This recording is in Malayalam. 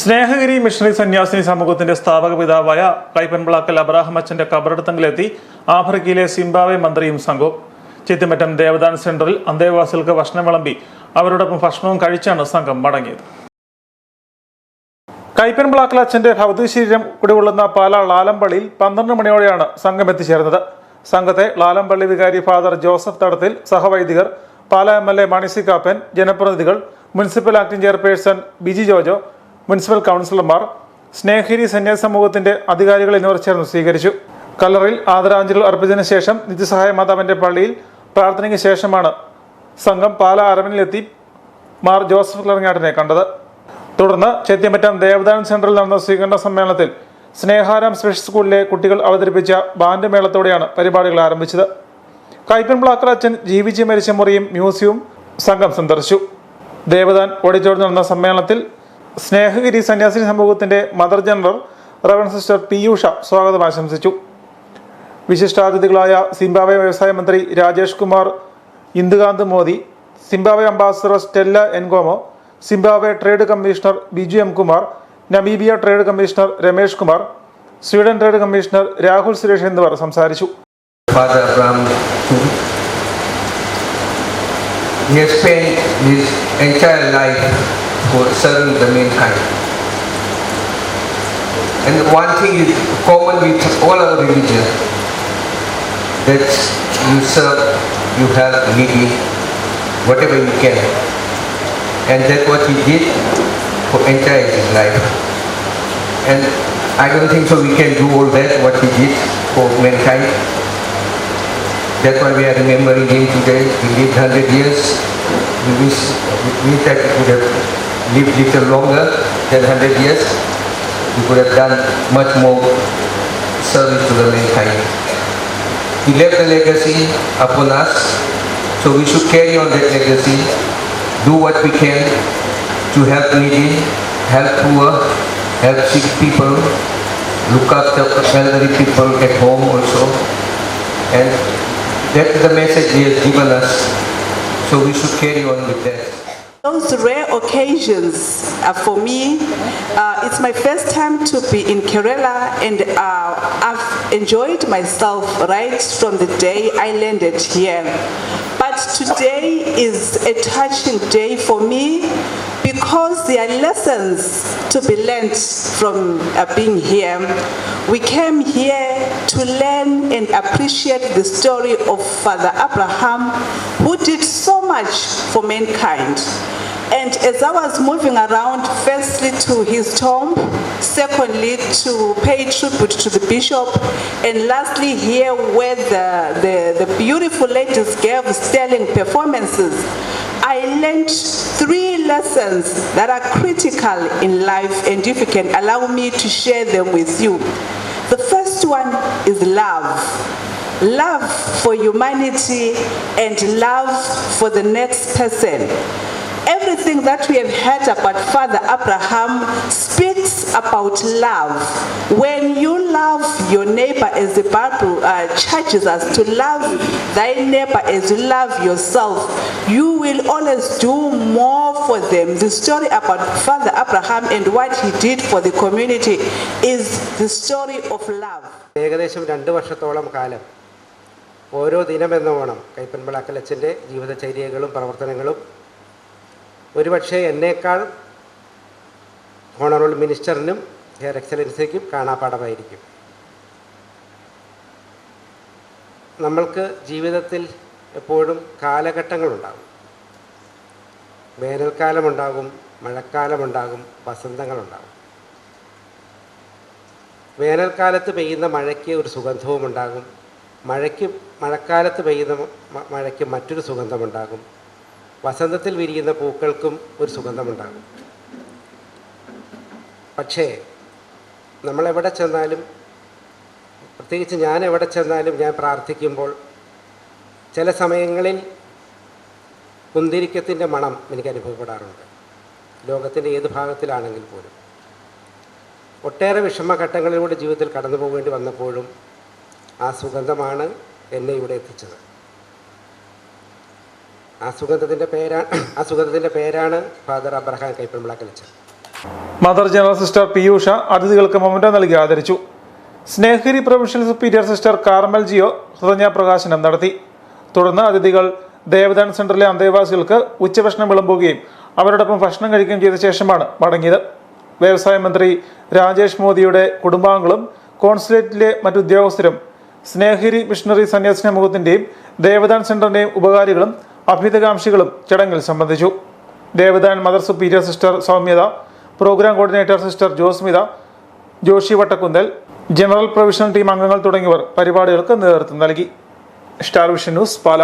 സ്നേഹഗിരി മിഷണറി സന്യാസിനി സമൂഹത്തിന്റെ സ്ഥാപക പിതാവായ കൈപ്പൻപിളാക്കൽ അബ്രാഹം അച്ഛന്റെ കബറടത്തങ്കിലെത്തി ആഫ്രിക്കയിലെ സിംബാവെ മന്ത്രിയും സംഘവും. ചിത്തിമറ്റം ദേവദാൻ സെന്ററിൽ അന്തേവാസികൾക്ക് ഭക്ഷണം വിളമ്പി അവരോടൊപ്പം ഭക്ഷണവും കഴിച്ചാണ് സംഘം മടങ്ങിയത്. കൈപ്പൻപിളാക്കൽ അച്ഛന്റെ ഭൗതിക ശരീരം കുടികൊള്ളുന്ന പാല ലാലമ്പള്ളിയിൽ പന്ത്രണ്ട് മണിയോടെയാണ് സംഘം എത്തിച്ചേർന്നത്. സംഘത്തെ ലാലമ്പള്ളി വികാരി father Joseph Thadathil സഹവൈദികർ Pala M L A Mani C Kappan ജനപ്രതിനിധികൾ municipal acting chairperson Biji Jojo municipal കൗൺസിലർമാർ സ്നേഹിരി സന്യാസ സമൂഹത്തിന്റെ അധികാരികൾ എന്നിവർ ചേർന്ന് സ്വീകരിച്ചു. കല്ലറിൽ ആദരാഞ്ജലികൾ അർപ്പിച്ചതിന് ശേഷം നിത്യസഹായ മാതാവിന്റെ പള്ളിയിൽ പ്രാർത്ഥനയ്ക്ക് ശേഷമാണ് സംഘം പാല അരവനിലെത്തി മാർ ജോസഫ് ക്ലറിങ്ങാട്ടിനെ കണ്ടത്. തുടർന്ന് ചെത്തിയമറ്റം ദേവദാനം സെന്ററിൽ നടന്ന സ്വീകരണ സമ്മേളനത്തിൽ സ്നേഹാരാം സ്പെഷ്യൽ സ്കൂളിലെ കുട്ടികൾ അവതരിപ്പിച്ച ബാൻഡ് മേളത്തോടെയാണ് പരിപാടികൾ ആരംഭിച്ചത്. കൈപ്പൻ ബ്ലാക്കർ അച്ഛൻ ജീവിച്ച് മരിച്ച മുറിയും മ്യൂസിയവും സംഘം സന്ദർശിച്ചു. ദേവദാൻ ഓഡിറ്റോറിയം നടന്ന സമ്മേളനത്തിൽ സ്നേഹഗിരി സന്യാസിനി സമൂഹത്തിന്റെ മദർ ജനറൽ റവൻ സിസ്റ്റർ പിയൂഷ സ്വാഗതം ആശംസിച്ചു വിശിഷ്ടാതിഥികളായ സിംബാബ്വെ വ്യവസായ മന്ത്രി Rajesh Kumar Indukant Modi Zimbabwe ambassador Stella Ngomo Zimbabwe trade commissioner Biju M Kumar Namibia trade commissioner Ramesh Kumar Sweden trade commissioner Rahul Suresh എന്നിവർ സംസാരിച്ചു. He has spent his entire life for serving the mankind. And one thing is common with all our religions that you serve, you help needy, whatever you can. And that's what he did for entire his life. And I don't think so we can do all that what he did for mankind. That's why we are remembering him today. He lived 100 years. We wish, we wish that could have lived little longer than 100 years. He could have done much more service to the mankind. He left a legacy upon us, so we should carry on that legacy, do what we can to help needy, help poor, help sick people, look after elderly people at home also. And that's the message he has given us. So we should carry on with that. Those rare occasions uh, for me, uh, it's my first time to be in Kerala and uh, I've enjoyed myself right from the day I landed here. But today is a touching day for me because there are lessons to be learned from uh, being here. We came here to learn and appreciate the story of Father Abraham, who did so much for mankind. And as I was moving around, firstly to his tomb, secondly to pay tribute to the bishop, and lastly here where the, the, the beautiful ladies gave sterling performances, I learned three lessons that are critical in life, and if you can allow me to share them with you. The first one is love. Love for humanity and love for the next person. Everything that we have heard about Father Abraham speaks about love. When you love your neighbor as the Bible uh, charges us to love thy neighbor as you love yourself, you will always do more for them. The story about Father Abraham and what he did for the community is the story of love. ഏകദേശം രണ്ട് വർഷത്തോളം കാലം ഓരോ ദിനമെന്നോണം കൈപ്പൻപിളാക്കലച്ചൻ്റെ ജീവിതചര്യകളും പ്രവർത്തനങ്ങളും ഒരുപക്ഷെ എന്നേക്കാൾ ഹോണറബിൾ മിനിസ്റ്ററിനും ഹെയർ എക്സലൻസിക്കും കാണാപ്പാടമായിരിക്കും നമ്മൾക്ക് ജീവിതത്തിൽ എപ്പോഴും കാലഘട്ടങ്ങളുണ്ടാകും. വേനൽക്കാലമുണ്ടാകും മഴക്കാലമുണ്ടാകും വസന്തങ്ങളുണ്ടാകും. വേനൽക്കാലത്ത് പെയ്യുന്ന മഴയ്ക്ക് ഒരു സുഗന്ധവും ഉണ്ടാകും മഴയ്ക്ക് മഴക്കാലത്ത് പെയ്യുന്ന മഴയ്ക്ക് മറ്റൊരു സുഗന്ധമുണ്ടാകും. വസന്തത്തിൽ വിരിയുന്ന പൂക്കൾക്കും ഒരു സുഗന്ധമുണ്ടാകും. പക്ഷേ നമ്മളെവിടെ ചെന്നാലും പ്രത്യേകിച്ച് ഞാൻ എവിടെ ചെന്നാലും ഞാൻ പ്രാർത്ഥിക്കുമ്പോൾ ചില സമയങ്ങളിൽ കുന്തിരിക്കത്തിന്റെ മണം എനിക്ക് അനുഭവപ്പെടാറുണ്ട്. ലോകത്തിന്റെ ഏത് ഭാഗത്തിലാണെങ്കിൽ പോലും. ഒട്ടേറെ വിഷമഘട്ടങ്ങളിലൂടെ ജീവിതത്തിൽ കടന്നു പോകേണ്ടി വന്നപ്പോഴും ആ സുഗന്ധമാണ് എന്നെ ഇവിടെ എത്തിച്ചത്. ആ പേരാണ് ആ പേരാണ് ഫാദർ അബ്രഹാം കളിച്ചത് മദർ ജനറൽ സിസ്റ്റർ പിയൂഷ അതിഥികൾക്ക് മൊമെന്റോ നൽകി ആദരിച്ചു. സ്നേഹരി professional superior sister Carmel Jio ഹൃദയ പ്രകാശനം നടത്തി. തുടർന്ന് അതിഥികൾ ദേവദാൻ സെന്ററിലെ അന്തേവാസികൾക്ക് ഉച്ചഭക്ഷണം വിളമ്പുകയും അവരോടൊപ്പം ഭക്ഷണം കഴിക്കുകയും ചെയ്ത ശേഷമാണ് മടങ്ങിയത്. വ്യവസായ മന്ത്രി രാജേഷ് മോദിയുടെ കുടുംബാംഗങ്ങളും കോൺസുലേറ്റിലെ മറ്റുദ്യോഗസ്ഥരും സ്നേഹിരി മിഷണറി സന്യാസി സമൂഹത്തിന്റെയും ദേവദാൻ സെന്ററിന്റെയും ഉപകാരികളും അഭ്യുതകാംക്ഷികളും ചടങ്ങിൽ സംബന്ധിച്ചു. Devadan mother superior sister Soumyatha programme coordinator sister Josmitha Joshi Vattakunthal general provisional team അംഗങ്ങൾ തുടങ്ങിയവർ പരിപാടികൾക്ക് നേതൃത്വം നൽകി. Star vision news Pala.